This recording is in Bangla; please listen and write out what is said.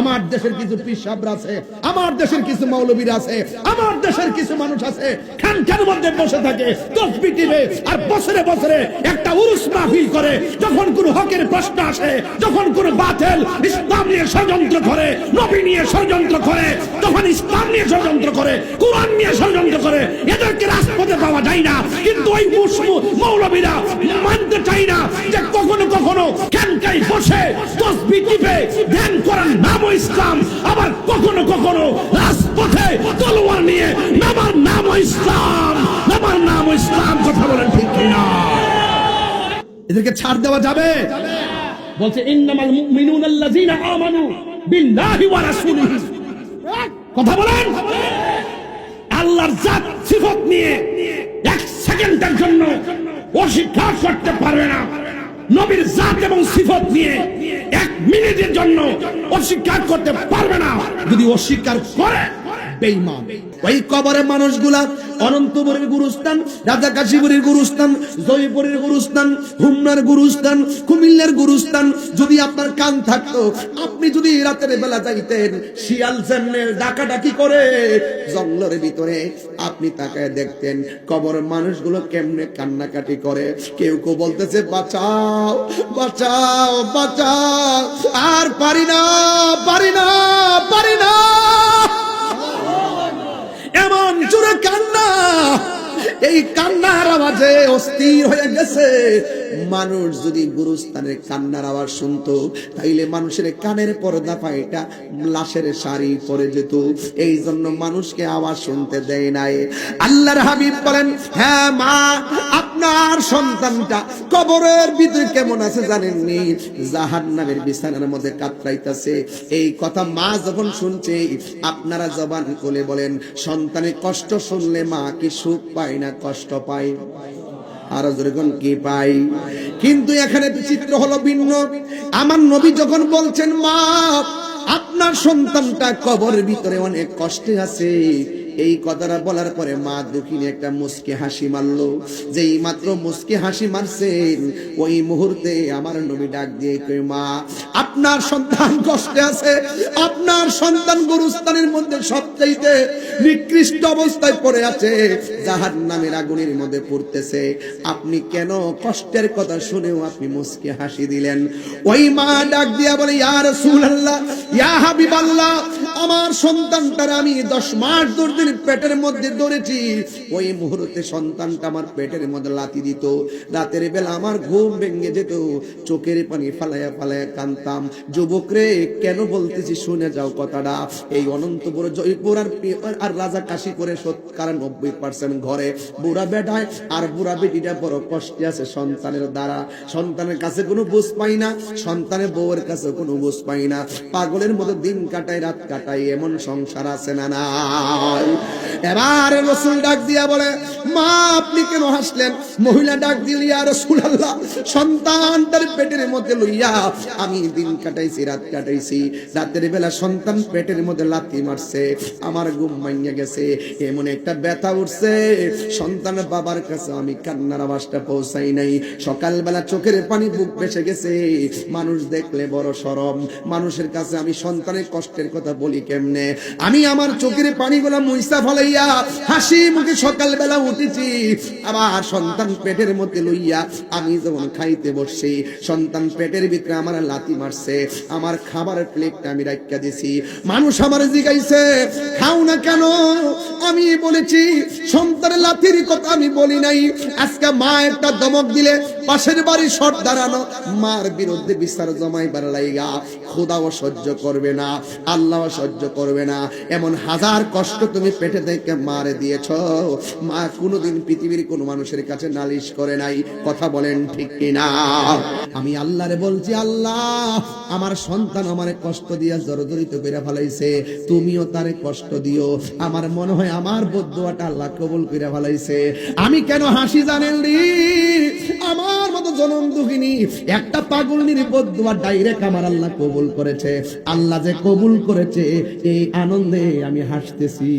আমার দেশের কিছু পিসাবরা আছে, আমার দেশের কিছু মৌলবীরা আছে, আমার দেশের কিছু মানুষ আছে খানকার মধ্যে বসে থাকে, তসবি টিপে, আর বছরে বছরে একটা উরুস মাহফিল করে, যখন কোন হকের প্রশ্ন আসে, যখন কোন বাতিল ইসলাম নিয়ে ষড়যন্ত্র করে, নবী নিয়ে ষড়যন্ত্র করে তখন ইসলাম নিয়ে ষড়যন্ত্র করে, কোরআন নিয়ে ষড়যন্ত্র করে, এদেরকে রাজপথে পাওয়া যায় না। কিন্তু ওই মুসলিম মৌলবীরা মানতে চাই না যে কখনো কখনো ক্যানকাই বসে, তসবি টিপে, ধ্যান করার ইসলাম, আবার কখনো কখনো রাজপথে তলোয়ার নিয়ে নামার নামও ইসলাম। নামার নামও ইসলাম, কথা বলেন ঠিক কিনা? এদেরকে ছাড় দেওয়া যাবে? বলছে, ইন্নামাল মুমিনুন আল্লাযীনা আমানু বিল্লাহি ওয়া রাসূলিহি। কথা বলেন? আল্লাহর জাত, সিফত নিয়ে এক সেকেন্ডের জন্য অস্বীকার করতে পারবে না। নবীর জাত এবং সিফত নিয়ে এক মিনিটের জন্য অস্বীকার করতে পারবে না। যদি অস্বীকার করে বেঈমান ওই মানুষগুলা অনন্তপুরের গুরুস্থান রাজা কাশীপুরের গুরুস্থান, জয়পুরের গুরুস্থান, হুমনার গুরুস্থান, কুমিল্লার গুরুস্থান, যদি আপনার কান আপনি যদি রাতের বেলা যাইতেন, শিয়াল ডাকাডাকি করে জঙ্গলের ভিতরে আপনি তাকায় দেখতেন কবর মানুষগুলো কেমনে কান্নাকাটি করে। কেউ কেউ বলতেছে, বাঁচাও বাঁচাও বাঁচাও, আর পারি না পারি না। এই কান্নার আওয়াজে অস্থির হয়ে গেছে। মানুষ যদি গুরুস্থানের কান্নার আওয়াজ শুনতো, তাইলে মানুষের কানের পর্দা পাইটা লাশের শাড়ি পরে যেত। এই জন্য মানুষকে আওয়াজ শুনতে দেয় নাই। আল্লাহর হাবিব বলেন হ্যাঁ মা, আপনার সন্তানটা কবরের ভিতরে কেমন আছে জানেননি? জাহান্নামের বিছানার মধ্যে কাতরাইতাছে। এই কথা মা যখন শুনছে, আপনারা জবান খুলে বলেন, সন্তানের কষ্ট শুনলে মা কি সুখ পায় না কষ্ট পায়? আরও যেরকম কি পাই? কিন্তু এখানে চিত্র হলো ভিন্ন। আমার নবী যখন বলছেন, মা, আপনার সন্তানটা কবরের ভিতরে অনেক কষ্টে আছে। এই কথাটা বলার পরে মা দুঃখিনী একটা মুসকে হাসি মারলো, যেই মাত্র মুসকে হাসি মারছেন ওই মুহূর্তে আমার নবী ডাক দিয়ে কই মা, আপনার সন্তান কষ্টে আছে, আপনার সন্তান গুরুস্থানের মধ্যে সবচাইতে নিকৃষ্ট অবস্থায় পড়ে আছে জাহার নামের আগুনের মধ্যে পড়তেছে। আপনি কেন কষ্টের কথা শুনেও আপনি মুসকে হাসি দিলেন? ওই মা ডাক দিয়া বলে, ইয়া রাসূলুল্লাহ, ইয়া হাবিবাল্লাহ আমার সন্তানটার আমি দশ মাস দূর দিন পেটের মধ্যে ধরেছি, ওই মুহূর্তে সন্তানটা আমার পেটের মধ্যে লাতি দিত। রাতের বেলা আমার ঘুম ভেঙে যেত, চোখের পানি ফালায়া ফালায়া কানতাম। যুবক রে কেন বলতেছি শুনে যাও কথাটা। এই অনন্তপুর জয়পুর আর আর রাজা কাশি করে সৎকার নব্বই পার্সেন্ট ঘরে। বুড়া বেটায় আর বুড়া বেটিটা বড় কষ্টে আছে সন্তানের দ্বারা। সন্তানের কাছে কোনো বুঝ পাই না, সন্তানের বউয়ের কাছে কোনো বুঝ পাই না। পাগলের মতো দিন কাটায়, রাত কাটায়। এমন সংসার আছে না নাই? এবার রসুল ডাক দিয়া বলে মা, আপনি কেন হাসলেন? মহিলা ডাক দিলি রসুল আল্লাহ সন্তান তার পেটের মধ্যে লইয়া, আমি দিন কাটাইছি, রাত কাটাইছি। রাতের বেলা সন্তান পেটের মধ্যে লাথি মারছে, আমার ঘুম ভাঙিয়া গেছে, এমন একটা ব্যথা উঠছে। সন্তানের বাবার কাছে আমি কান্নার আওয়াজটা পৌঁছাই নাই। সকালবেলা চোখের পানি বুক ভেসে গেছে। মানুষ দেখলে বড় সরম। মানুষের কাছে আমি সন্তানের কষ্টের কথা বলি কেমনে? আমি আমার চোখের পানিগুলা মুইসা ফলাইয়া হাসি মুখে সকালবেলা উঠেছি আবার সন্তান পেটের মধ্যে লইয়া আমি যখন খাইতে বসছি, সন্তান পেটের ভিতরে আমার লাথি মারছে, আমার খাবারের প্লেটটা আমি রাখিয়া দিছি। মানুষ আমার জিগাইছে, খাও না কেন? আমি বলেছি, সন্তানের লাথির কথা আমি বলি নাই। আজকে মা একটা দমক দিলে, পাশের বাড়ি শট দাঁড়ানো, মার বিরুদ্ধে বিচার জমাইবার লাইগা, খোদাও সহ্য করবে না, আল্লাহ সহ্য করবে না। এমন হাজার কষ্ট তুমি পেটে থেকে মারে দিয়েছ। মা কোনোদিন পৃথিবীর কোনো মানুষের কাছে নালিশ করে নাই, কথা বলেন ঠিক কিনা? আমি আল্লাহরে বলছি, আল্লাহ, আমার সন্তান আমারে কষ্ট দিয়া জর্জরিত করে ফেলাইছে, তুমিও তারে কষ্ট দিও। আমার মনে হয় আমার বদুয়াটা আল্লাহ কবুল করে ফেলাইছে। আমি কেন হাসি জানেন রে? আমার মতো জনম দুঃখিনী, একটা পাগলনির বদুয়া ডাইরেক্ট আমার আল্লাহ কবুল করেছে। আল্লাহ যে কবুল করেছে, এই আনন্দে আমি হাসতেছি।